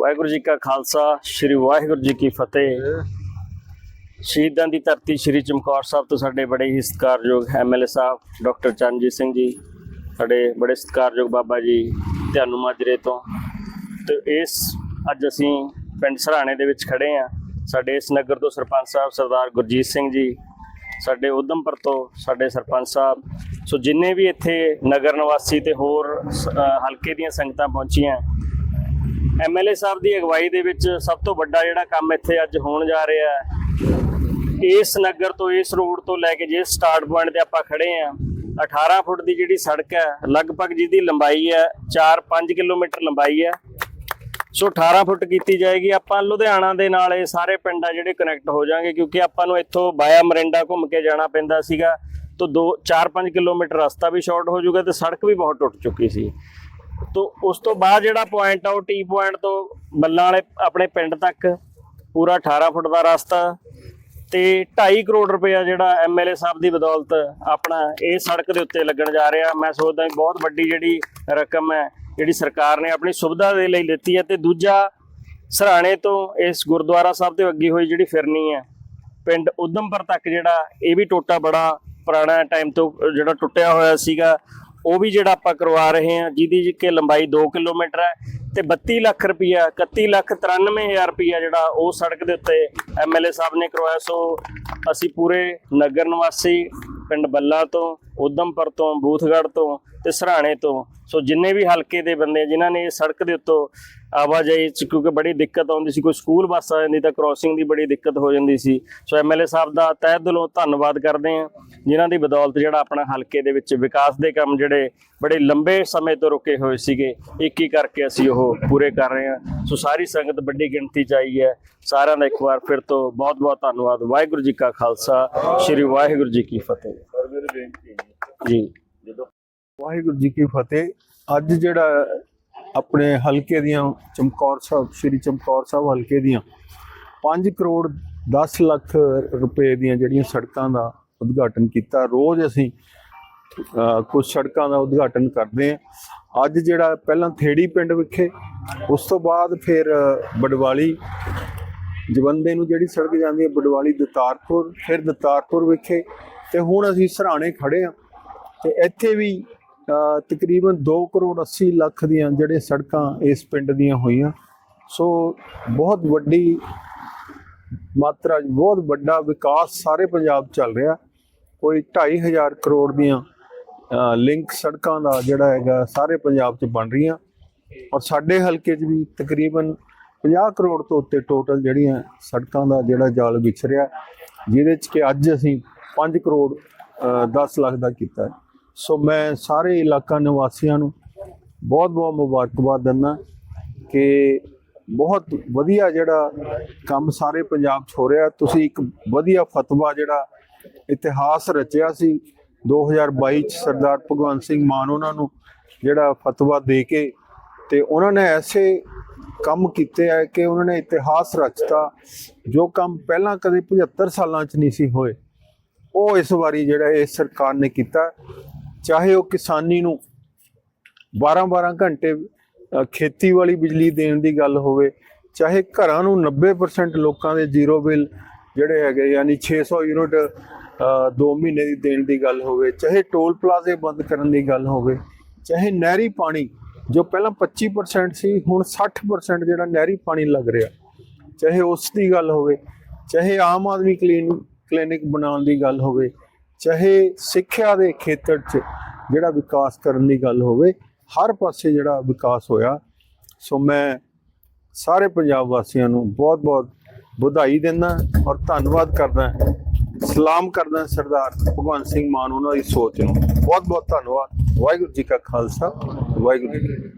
ਵਾਹਿਗੁਰੂ ਜੀ ਕਾ ਖਾਲਸਾ, ਸ੍ਰੀ ਵਾਹਿਗੁਰੂ ਜੀ ਕੀ ਫਤਿਹ। ਸ਼ਹੀਦਾਂ ਦੀ ਧਰਤੀ ਸ੍ਰੀ ਚਮਕੌਰ ਸਾਹਿਬ ਤੋਂ ਸਾਡੇ ਬੜੇ ਹੀ ਸਤਿਕਾਰਯੋਗ ਐਮਐਲਏ ਸਾਹਿਬ, ਡਾਕਟਰ ਚਰਨਜੀਤ ਸਿੰਘ ਜੀ, ਸਾਡੇ ਬੜੇ ਸਤਿਕਾਰਯੋਗ ਬਾਬਾ ਜੀ, ਧਿਆਨੂ ਮਾਜਰੇ ਤੋਂ। ਤੇ ਇਸ, ਅੱਜ ਅਸੀਂ ਪਿੰਡ ਸਰਾਣੇ ਦੇ ਵਿੱਚ ਖੜੇ ਆ ਸਾਡੇ ਇਸ ਨਗਰ ਤੋਂ ਸਰਪੰਚ ਸਾਹਿਬ ਸਰਦਾਰ ਗੁਰਜੀਤ ਸਿੰਘ ਜੀ, ਸਾਡੇ ਉਦਮਪੁਰ ਤੋਂ ਸਾਡੇ ਸਰਪੰਚ ਸਾਹਿਬ। ਸੋ ਜਿੰਨੇ ਵੀ ਇੱਥੇ ਨਗਰ ਨਿਵਾਸੀ ਤੇ ਹੋਰ ਸ- ਹਲਕੇ ਦੀਆਂ ਸੰਗਤਾਂ ਪਹੁੰਚੀਆਂ ਐਮਐਲਏ ਸਾਹਿਬ ਦੀ ਅਗਵਾਈ ਦੇ ਵਿੱਚ ਸਭ ਤੋਂ ਵੱਡਾ ਜਿਹੜਾ ਕੰਮ ਇੱਥੇ ਅੱਜ ਹੋਣ ਜਾ ਰਿਹਾ ਹੈ। ਇਸ ਨਗਰ ਤੋਂ, ਇਸ ਰੋਡ ਤੋਂ ਲੈ ਕੇ ਜੇ ਸਟਾਰਟ ਪੁਆਇੰਟ ਤੇ ਆਪਾਂ ਖੜੇ ਆ 18 ਫੁੱਟ ਦੀ ਜਿਹੜੀ ਸੜਕ ਹੈ, ਲਗਭਗ ਜਿਹਦੀ ਲੰਬਾਈ ਹੈ 4-5 ਕਿਲੋਮੀਟਰ ਲੰਬਾਈ ਹੈ। ਸੋ 18 ਫੁੱਟ ਕੀਤੀ ਜਾਏਗੀ। ਆਪਾਂ ਲੁਧਿਆਣਾ ਦੇ ਨਾਲ ਇਹ ਸਾਰੇ ਪਿੰਡ ਆ ਜਿਹੜੇ ਕਨੈਕਟ ਹੋ ਜਾਣਗੇ, ਕਿਉਂਕਿ ਆਪਾਂ ਨੂੰ ਇੱਥੋਂ ਬਾਇਆ ਮਰਿੰਡਾ ਘੁੰਮ ਕੇ ਜਾਣਾ ਪੈਂਦਾ ਸੀਗਾ, ਤੋਂ 2 4-5 ਕਿਲੋਮੀਟਰ ਰਸਤਾ ਵੀ ਸ਼ਾਰਟ ਹੋ ਜਾਊਗਾ ਤੇ ਸੜਕ ਵੀ ਬਹੁਤ ਟੁੱਟ ਚੁੱਕੀ ਸੀ। ਤੋਂ ਉਸ ਤੋਂ ਬਾਅਦ ਜਿਹੜਾ ਪੁਆਇੰਟ ਆ ਉਹ ਟੀ ਪੁਆਇੰਟ ਤੋਂ ਬੱਲਾਂ ਵਾਲੇ ਆਪਣੇ ਪਿੰਡ ਤੱਕ ਪੂਰਾ 18 ਫੁੱਟ ਦਾ ਰਸਤਾ ਤੇ 2.5 ਕਰੋੜ ਰੁਪਇਆ ਜਿਹੜਾ ਐਮਐਲਏ ਸਾਹਿਬ ਦੀ ਬਦੌਲਤ ਆਪਣਾ ਇਹ ਸੜਕ ਦੇ ਉੱਤੇ ਲੱਗਣ ਜਾ ਰਿਹਾ। ਮੈਂ ਸੋਚਦਾ ਬਹੁਤ ਵੱਡੀ ਜਿਹੜੀ ਰਕਮ ਹੈ, ਜਿਹੜੀ ਸਰਕਾਰ ਨੇ ਆਪਣੀ ਸੁਵਿਧਾ ਦੇ ਲਈ ਲਿੱਤੀ ਹੈ ਤੇ ਦੂਜਾ ਸਰਾਣੇ ਤੋਂ ਇਸ ਗੁਰਦੁਆਰਾ ਸਾਹਿਬ ਤੇ ਅੱਗੀ ਹੋਈ ਜਿਹੜੀ ਫਿਰਨੀ ਹੈ, ਪਿੰਡ ਉਦਮਪੁਰ ਤੱਕ ਜਿਹੜਾ ਇਹ ਵੀ ਟੋਟਾ ਬੜਾ ਪੁਰਾਣਾ ਟਾਈਮ ਤੋਂ ਜਿਹੜਾ ਟੁੱਟਿਆ ਹੋਇਆ ਸੀਗਾ। ਉਹ ਵੀ ਜਿਹੜਾ ਆਪਾਂ ਕਰਵਾ ਰਹੇ ਹਾਂ, ਜਿਹਦੀ ਕਿ ਲੰਬਾਈ 2 ਕਿਲੋਮੀਟਰ ਹੈ ਤੇ 32 ਲੱਖ ਰੁਪਇਆ 31 ਲੱਖ 93000 ਰੁਪਇਆ ਜਿਹੜਾ ਉਹ ਸੜਕ ਦੇ ਉੱਤੇ ਐਮਐਲਏ ਸਾਹਿਬ ਨੇ ਕਰਵਾਇਆ। ਸੋ ਅਸੀਂ ਪੂਰੇ ਨਗਰ ਨਿਵਾਸੀ ਪਿੰਡ ਬੱਲਾ ਤੋਂ ਉਦਮਪੁਰ ਤੋਂ, ਬੂਥਗੜ੍ਹ ਤੋਂ ਤੇ ਸਰਾਣੇ ਤੋਂ, ਸੋ ਜਿੰਨੇ ਵੀ ਹਲਕੇ ਦੇ ਬੰਦੇ ਜਿਨ੍ਹਾਂ ਨੇ ਇਸ ਸੜਕ ਦੇ ਉੱਤੋਂ ਆਵਾਜਾਈ ਚ ਕਿਉਂਕਿ ਬੜੀ ਦਿੱਕਤ ਆਉਂਦੀ ਸੀ ਕੋਈ ਸਕੂਲ ਬੱਸ ਆ ਜਾਂਦੀ ਤਾਂ ਕ੍ਰਾਸਿੰਗ ਦੀ ਬੜੀ ਦਿੱਕਤ ਹੋ ਜਾਂਦੀ ਸੀ। ਸੋ ਐਮਐਲਏ ਸਾਹਿਬ ਦਾ ਤਹਿ ਦਿਲੋਂ ਧੰਨਵਾਦ ਕਰਦੇ ਹਾਂ ਜਿਨ੍ਹਾਂ ਦੀ ਬਦੌਲਤ ਜਿਹੜਾ ਆਪਣਾ ਹਲਕੇ ਦੇ ਵਿੱਚ ਵਿਕਾਸ ਦੇ ਕੰਮ ਜਿਹੜੇ ਬੜੇ ਲੰਬੇ ਸਮੇਂ ਤੋਂ ਰੁਕੇ ਹੋਏ ਸੀਗੇ ਇੱਕ ਹੀ ਕਰਕੇ ਅਸੀਂ ਉਹ ਪੂਰੇ ਕਰ ਰਹੇ ਹਾਂ। ਸੋ ਸਾਰੀ ਸੰਗਤ ਵੱਡੀ ਗਿਣਤੀ ਚ ਆਈ ਹੈ। ਸਾਰਿਆਂ ਦਾ ਇੱਕ ਵਾਰ ਫਿਰ ਤੋਂ ਬਹੁਤ ਬਹੁਤ ਧੰਨਵਾਦ। ਵਾਹਿਗੁਰੂ ਜੀ ਕਾ ਖਾਲਸਾ ਸ੍ਰੀ ਵਾਹਿਗੁਰੂ ਜੀ ਕੀ ਫਤਿਹ। ਜੀ। ਵਾਹਿਗੁਰੂ ਜੀ ਕੀ ਫਤਿਹ ਅੱਜ ਜਿਹੜਾ ਆਪਣੇ ਹਲਕੇ ਦੀਆਂ ਚਮਕੌਰ ਸਾਹਿਬ ਸ੍ਰੀ ਚਮਕੌਰ ਸਾਹਿਬ ਹਲਕੇ ਦੀਆਂ 5 ਕਰੋੜ 10 ਲੱਖ ਰੁਪਏ ਦੀਆਂ ਜਿਹੜੀਆਂ ਸੜਕਾਂ ਦਾ ਉਦਘਾਟਨ ਕੀਤਾ। ਰੋਜ਼ ਅਸੀਂ ਅ, ਕੁਝ ਸੜਕਾਂ ਦਾ ਉਦਘਾਟਨ ਕਰਦੇ ਹਾਂ। ਅੱਜ ਜਿਹੜਾ ਪਹਿਲਾਂ ਥੇੜੀ ਪਿੰਡ ਵਿਖੇ ਉਸ ਤੋਂ ਬਾਅਦ ਫਿਰ ਅ, ਬਡਵਾਲੀ ਜਵੰਦੇ ਨੂੰ ਜਿਹੜੀ ਸੜਕ ਜਾਂਦੀ ਹੈ ਬਡਵਾਲੀ ਦਤਾਰਪੁਰ ਫਿਰ ਦਤਾਰਪੁਰ ਵਿਖੇ ਤੇ ਹੁਣ ਅਸੀਂ ਸਰਾਣੇ ਖੜੇ ਹਾਂ। ਤੇ ਇੱਥੇ ਵੀ ਤਕਰੀਬਨ 2 ਕਰੋੜ 80 ਲੱਖ ਦੀਆਂ ਜਿਹੜੇ ਸੜਕਾਂ ਇਸ ਪਿੰਡ ਦੀਆਂ ਹੋਈਆਂ। ਸੋ ਬਹੁਤ ਵੱਡੀ ਮਾਤਰਾ 'ਚ ਬਹੁਤ ਵੱਡਾ ਵਿਕਾਸ ਸਾਰੇ ਪੰਜਾਬ ਚੱਲ ਰਿਹਾ। ਕੋਈ 2.5 ਕਰੋੜ ਦੀਆਂ ਲਿੰਕ ਸੜਕਾਂ ਦਾ ਜਿਹੜਾ ਹੈਗਾ ਸਾਰੇ ਪੰਜਾਬ 'ਚ ਬਣ ਰਹੀਆਂ। ਔਰ ਸਾਡੇ ਹਲਕੇ 'ਚ ਵੀ ਤਕਰੀਬਨ 50 ਕਰੋੜ ਤੋਂ ਉੱਤੇ ਟੋਟਲ ਜਿਹੜੀਆਂ ਸੜਕਾਂ ਦਾ ਜਿਹੜਾ ਜਾਲ ਵਿਛ ਰਿਹਾ ਜਿਹਦੇ 'ਚ ਕਿ ਅੱਜ ਅਸੀਂ 5 ਕਰੋੜ ਅ, 10 ਲੱਖ ਦਾ ਕੀਤਾ। ਹੈ ਸੋ ਮੈਂ ਸਾਰੇ ਇਲਾਕਾ ਨਿਵਾਸੀਆਂ ਨੂੰ ਬਹੁਤ ਬਹੁਤ ਮੁਬਾਰਕਬਾਦ ਦਿੰਦਾ ਕਿ ਬਹੁਤ ਵਧੀਆ ਜਿਹੜਾ ਕੰਮ ਸਾਰੇ ਪੰਜਾਬ 'ਚ ਹੋ ਰਿਹਾ। ਤੁਸੀਂ ਇੱਕ ਵਧੀਆ ਫਤਵਾ ਜਿਹੜਾ ਇਤਿਹਾਸ ਰਚਿਆ ਸੀ। 2022 ਚ ਸਰਦਾਰ ਭਗਵੰਤ ਸਿੰਘ ਮਾਨ ਉਹਨਾਂ ਨੂੰ ਜਿਹੜਾ ਫਤਵਾ ਦੇ ਕੇ ਤੇ ਉਹਨਾਂ ਨੇ ਐਸੇ ਕੰਮ ਕੀਤੇ ਆ ਕਿ ਉਹਨਾਂ ਨੇ ਇਤਿਹਾਸ ਰਚਤਾ ਜੋ ਕੰਮ ਪਹਿਲਾਂ ਕਦੇ 75 ਸਾਲਾਂ 'ਚ ਨਹੀਂ ਸੀ ਹੋਏ। ਉਹ ਇਸ ਵਾਰੀ ਜਿਹੜਾ ਇਹ ਸਰਕਾਰ ਨੇ ਕੀਤਾ। ਚਾਹੇ ਉਹ ਕਿਸਾਨੀ ਨੂੰ 12-12 ਘੰਟੇ ਖੇਤੀ ਵਾਲੀ ਬਿਜਲੀ ਦੇਣ ਦੀ ਗੱਲ ਹੋਵੇ, ਚਾਹੇ ਘਰਾਂ ਨੂੰ 90% ਲੋਕਾਂ ਦੇ ਜ਼ੀਰੋ ਬਿੱਲ ਜਿਹੜੇ ਹੈਗੇ, ਯਾਨੀ 600 ਯੂਨਿਟ 2 ਮਹੀਨੇ ਦੀ ਦੇਣ ਦੀ ਗੱਲ ਹੋਵੇ, ਚਾਹੇ ਟੋਲ ਪਲਾਜ਼ੇ ਬੰਦ ਕਰਨ ਦੀ ਗੱਲ ਹੋਵੇ, ਚਾਹੇ ਨਹਿਰੀ ਪਾਣੀ, ਜੋ ਪਹਿਲਾਂ 25% ਸੀ, ਹੁਣ 60% ਜਿਹੜਾ ਨਹਿਰੀ ਪਾਣੀ ਲੱਗ ਰਿਹਾ, ਚਾਹੇ ਉਸ ਦੀ ਗੱਲ ਹੋਵੇ, ਚਾਹੇ ਆਮ ਆਦਮੀ ਕਲੀਨ, ਕਲੀਨਿਕ ਬਣਾਉਣ ਦੀ ਗੱਲ ਹੋਵੇ ਚਾਹੇ ਸਿੱਖਿਆ ਦੇ ਖੇਤਰ 'ਚ ਜਿਹੜਾ ਵਿਕਾਸ ਕਰਨ ਦੀ ਗੱਲ ਹੋਵੇ, ਹਰ ਪਾਸੇ ਜਿਹੜਾ ਵਿਕਾਸ ਹੋਇਆ। ਸੋ ਮੈਂ ਸਾਰੇ ਪੰਜਾਬ ਵਾਸੀਆਂ ਨੂੰ ਬਹੁਤ-ਬਹੁਤ ਵਧਾਈ ਦਿੰਦਾ ਔਰ ਧੰਨਵਾਦ ਕਰਦਾ, ਸਲਾਮ ਕਰਦਾ ਸਰਦਾਰ ਭਗਵੰਤ ਸਿੰਘ ਮਾਨ ਉਹਨਾਂ ਦੀ ਸੋਚ ਨੂੰ। ਬਹੁਤ-ਬਹੁਤ ਧੰਨਵਾਦ। ਵਾਹਿਗੁਰੂ ਜੀ ਕਾ ਖਾਲਸਾ, ਵਾਹਿਗੁਰੂ ਜੀ